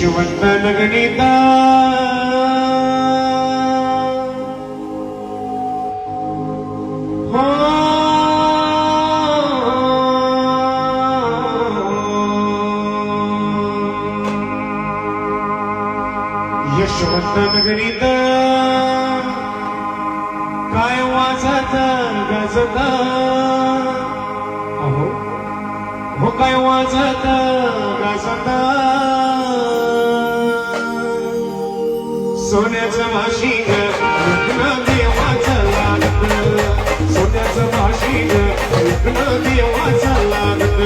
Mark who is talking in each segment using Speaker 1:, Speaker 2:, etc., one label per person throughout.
Speaker 1: यशवंत गणिता हो. यशवंत गणित काय वाजत गजत? अहो हो काय वाजत सोन्याचं भाषिक लग्न देवाचं लागत. सोन्याचं भाषिक लग्न देवाचं लागत.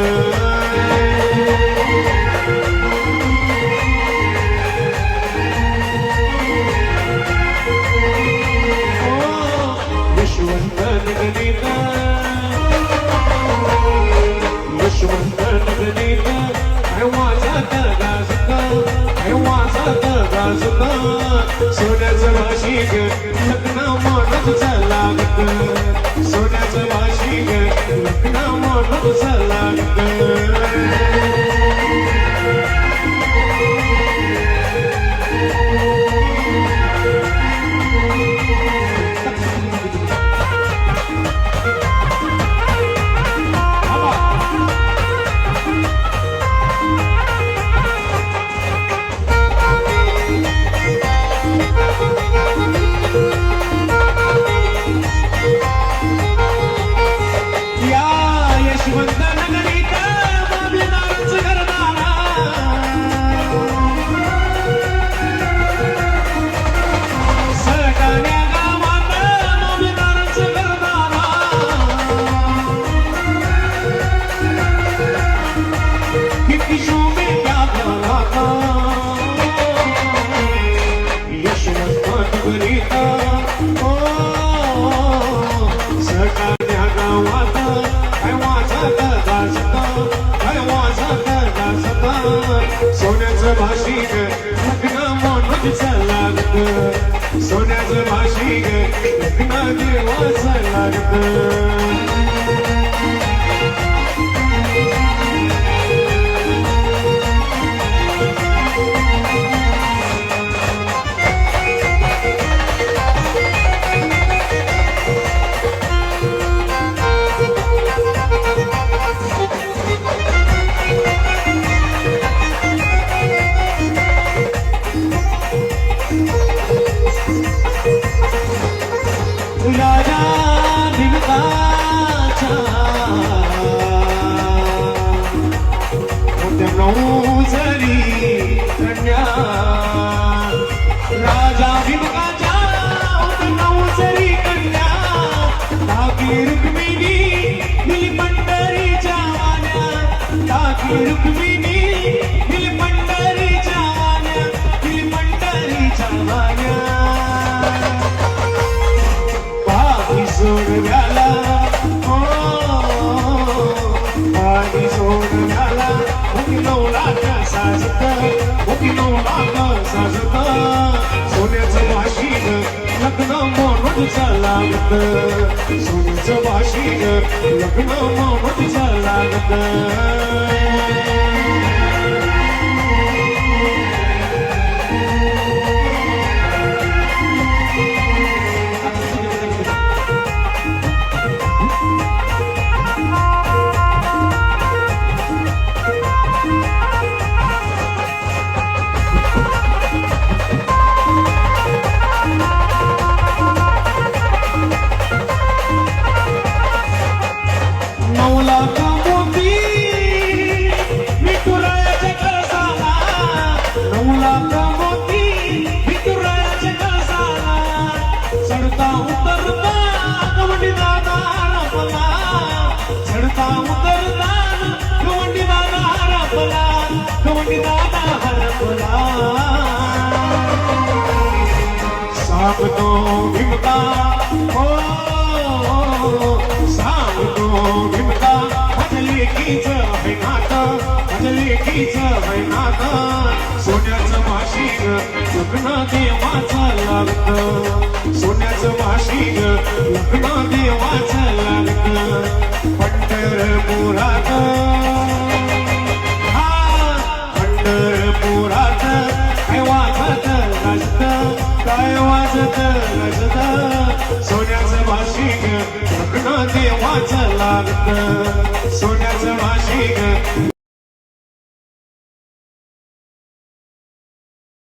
Speaker 1: यशवंत निगदित यशवंत निगदित काय वाजत गाजत काय वाजत गाजत सोन्याचं भाषिक लग्न म्हणत झाला सोन्याचं भाषिक लग्न म्हणत झाला सोन्याचं भाषिक लग्न म्हणून लागत सोन्याचं भाषिक देवाचं लागत राजा भिंगाच्या मोठ्या कन्या. राजा भिंगाच्या मोठ्या कन्या. धाकी रुक्मिणी दिली पंढरीच्या धाकी रुक्मिणी म्हणून लागत सोन्याचं भाषिक लग्न म्हणून लागत. सामनो भीमता हो सामनो भीमता माझ्या लेकीच है नातं माझ्या लेकीच सोन्याचं लग्न देवाचं लागतं सोन्याचं भाषिक लग्न देवाचं लागतं पंढरपुरात माशिक लग्न देवाचं लागत सोन्याचं माशिक